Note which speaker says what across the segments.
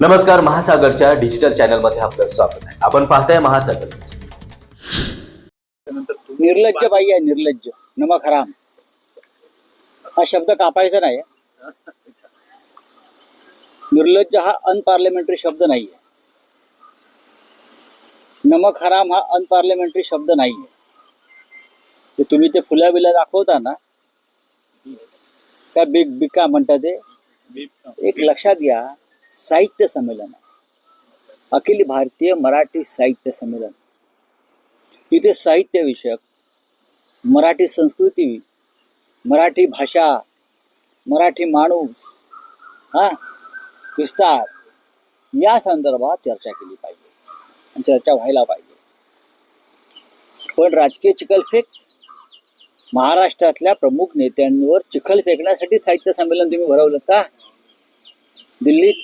Speaker 1: नमस्कार महासागरच्या डिजिटल चॅनलमध्ये आपलं स्वागत आहे. आपण पाहताय महासागर
Speaker 2: निर्लज्ज बाई आहे निर्लज्ज. नमक हराम हा शब्द कापायचा नाही निर्लज्ज हा अनपार्लिमेंटरी शब्द नाही नमक हराम हा अनपार्लिमेंटरी शब्द नाही आहे ते तुम्ही ते फुल्या बिल्या दाखवता ना त्या बिग बिका म्हणतात म्हणता ते. एक लक्षात घ्या साहित्य संमेलन. आहे. अखिल भारतीय मराठी साहित्य संमेलन. इथे साहित्य विषयक मराठी संस्कृती मराठी भाषा मराठी माणूस हा विस्तार या संदर्भात चर्चा केली पाहिजे चर्चा व्हायला पाहिजे. पण राजकीय चिखलफेक महाराष्ट्रातल्या प्रमुख नेत्यांवर चिखल फेकण्यासाठी साहित्य संमेलन तुम्ही भरवलं का? दिल्लीत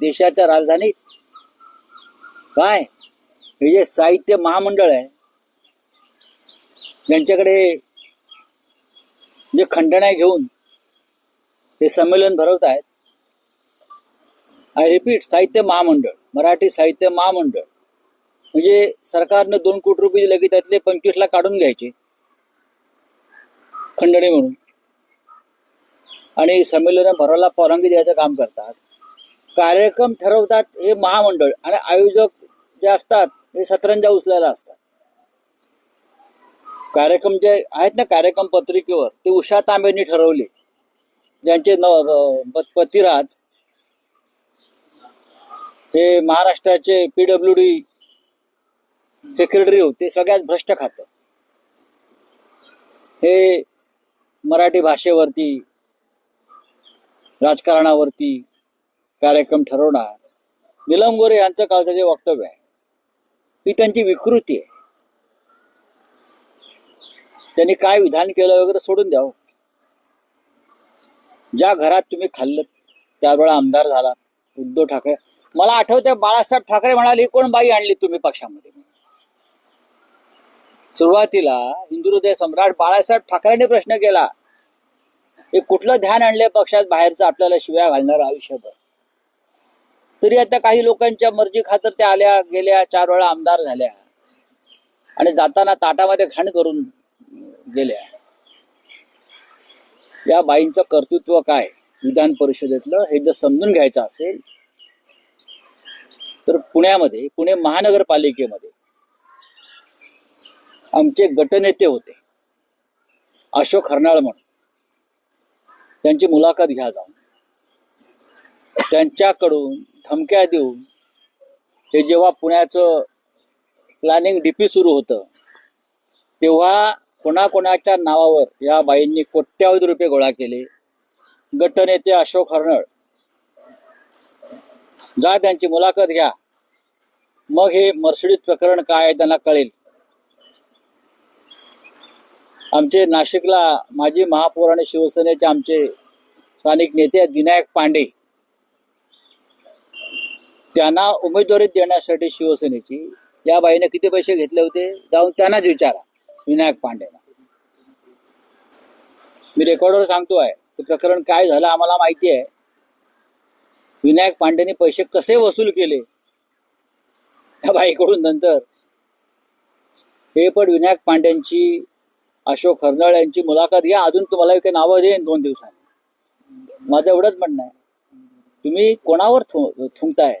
Speaker 2: देशाच्या राजधानीत. काय? हे जे साहित्य महामंडळ आहे ज्यांच्याकडे जे खंडण्या घेऊन हे संमेलन भरवत आहेत आय रिपीट साहित्य महामंडळ मराठी साहित्य महामंडळ. म्हणजे सरकारने दोन कोटी रुपये दिले की त्यातले पंचवीस लाख काढून घ्यायचे. खंडणी म्हणून. आणि संमेलन भरायला परवानगी द्यायचं काम करतात. कार्यक्रम ठरवतात हे महामंडळ आणि आयोजक जे असतात हे सतरंजा उचलायला असतात. कार्यक्रम जे आहेत ना कार्यक्रम पत्रिकेवर ते उषा तांबेंनी ठरवले. ज्यांचे न पतिराज हे महाराष्ट्राचे पीडब्ल्यू डी सेक्रेटरी होते सगळ्यात भ्रष्ट खातं. हे मराठी भाषेवरती राजकारणावरती कार्यक्रम ठरवणार. निलम गोरे यांचं कालचं जे वक्तव्य आहे ही त्यांची विकृती आहे. त्यांनी काय विधान केलं वगैरे सोडून द्यावं हो. ज्या घरात तुम्ही खाल्लं त्यावेळा आमदार झालात उद्धव ठाकरे. मला आठवतंय बाळासाहेब ठाकरे म्हणाले कोण बाई आणली तुम्ही पक्षामध्ये? सुरुवातीला हिंदू हृदय सम्राट बाळासाहेब ठाकरेंनी प्रश्न केला हे कुठलं ध्यान आणलंय पक्षात बाहेरचं आपल्याला शिव्या घालणार आयुष्यभर? तरी आता काही लोकांच्या मर्जी खातर त्या आल्या गेल्या चार वेळा आमदार झाल्या. आणि जाताना ताटामध्ये घाण करून गेल्या. या बाईंचं कर्तृत्व काय? विधान परिषदेतलं हे जर समजून घ्यायचं असेल तर पुण्यामध्ये पुणे महानगरपालिकेमध्ये आमचे गटनेते होते. अशोक हरनाळ म्हणून. त्यांची मुलाखत घ्या जाऊन. त्यांच्याकडून धमक्या देऊन हे जेव्हा पुण्याचं प्लॅनिंग डीपी सुरू होतं तेव्हा कोणाकोणाच्या नावावर या बाईंनी कोट्यावधी रुपये गोळा केले. गटनेते अशोक हरनळ जा त्यांची मुलाखत घ्या. मग हे मर्सिडीज प्रकरण काय आहे त्यांना कळेल. आमचे नाशिकला माजी महापौर आणि शिवसेनेचे आमचे स्थानिक नेते विनायक पांडे. त्यांना उमेदवारी देण्यासाठी शिवसेनेची या बाईने किती पैसे घेतले होते जाऊन त्यांनाच विचारा विनायक पांडेला मी रेकॉर्डवर सांगतोय ते प्रकरण काय झालं आम्हाला माहिती आहे. विनायक पांडेने पैसे कसे वसूल केले? या बाईकडून नंतर. हे पण विनायक पांड्यांची अशोक हरनळ यांची मुलाखत घ्या अजून तुम्हाला काही नावं देईन दोन दिवसांनी. माझं एवढंच म्हणणं आहे. तुम्ही कोणावर थु- थुंकताय?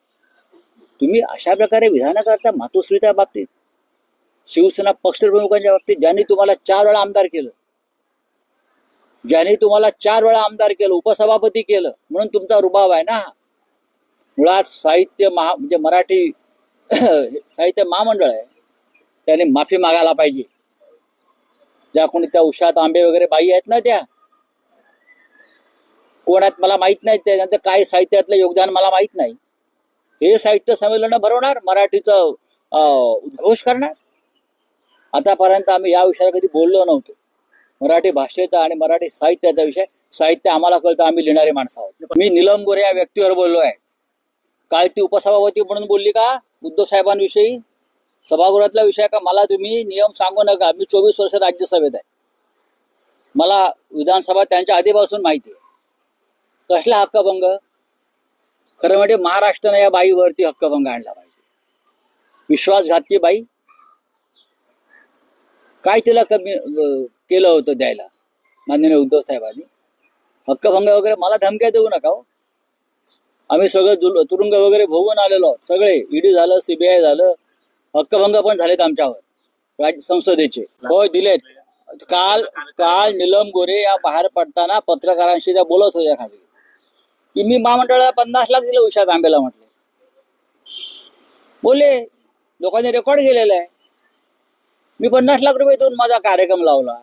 Speaker 2: तुम्ही अशा प्रकारे विधानं करता मातोश्रीच्या बाबतीत शिवसेना पक्षप्रमुखांच्या बाबतीत ज्यांनी तुम्हाला चार वेळा आमदार केलं ज्यांनी तुम्हाला चार वेळा आमदार केलं उपसभापती केलं म्हणून तुमचा रुबाब आहे ना मुळात साहित्य महा म्हणजे मराठी साहित्य महामंडळ आहे त्याने माफी मागायला पाहिजे. ज्या कोणी त्या उषात आंबे वगैरे बाई आहेत ना त्या कोणात मला माहीत नाही त्यांचं काय साहित्यातलं योगदान मला माहीत नाही. हे साहित्य संमेलन भरवणार मराठीचं अं, उद्घोष करणार. आतापर्यंत आम्ही या विषयावर कधी बोललो नव्हतो. मराठी भाषेचा आणि मराठी साहित्याचा विषय साहित्य आम्हाला कळतं आम्ही लिहिणारी माणसं आहोत. मी निलम गोरे या व्यक्तीवर बोललो आहे. काल ती उपसभापती म्हणून बोलली का उद्धव साहेबांविषयी? सभागृहातला विषय का? मला तुम्ही नियम सांगू नका. मी चोवीस वर्ष राज्यसभेत आहे. मला विधानसभा त्यांच्या आधीपासून माहिती आहे. कसला हक्कभंग खरं म्हणजे महाराष्ट्रानं या बाईवरती हक्कभंग आणला पाहिजे. विश्वासघातकी बाई. काय तिला कमी केलं होतं द्यायला? माननीय उद्धव साहेबांनी. हक्कभंग वगैरे मला धमक्या देऊ नका हो. आम्ही सगळं जुल- तुरुंग वगैरे भोगून आलेलो आहोत. सगळे ईडी झालं सीबीआय झालं. हक्कभंग पण झालेत आमच्यावर. राज्य संसदेचे. होय दिलेत. काल काल निलम गोरे या बाहेर पडताना पत्रकारांशी त्या बोलत होत्या खाली. की मी महामंडळाला पन्नास लाख दिले उषा तांबेला म्हटले. बोले लोकांनी रेकॉर्ड केलेला आहे. मी पन्नास लाख रुपये देऊन माझा कार्यक्रम लावला.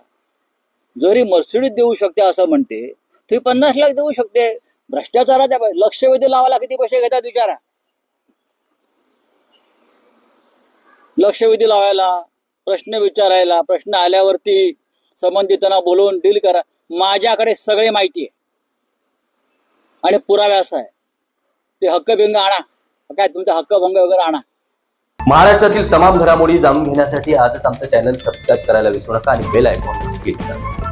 Speaker 2: जरी मर्सिडीज देऊ शकते असं म्हणते. तुम्ही पन्नास लाख देऊ शकते. भ्रष्टाचाराच्या लक्षवेधी लावायला किती पैसे घेतात विचारा लक्षवेधी लावायला प्रश्न विचारायला प्रश्न आल्यावरती संबंधितांना बोलवून डील करा. माझ्याकडे सगळी माहिती आहे. आणि पुरावे असा आहे. ते हक्कभंग आणा. काय तुमचा हक्कभंग वगैरे आणा.
Speaker 1: महाराष्ट्रातील तमाम घडामोडी जाणून घेण्यासाठी आजच आमचं चॅनल सबस्क्राईब करायला विसरू नका आणि बेल आयकॉन क्लिक करा.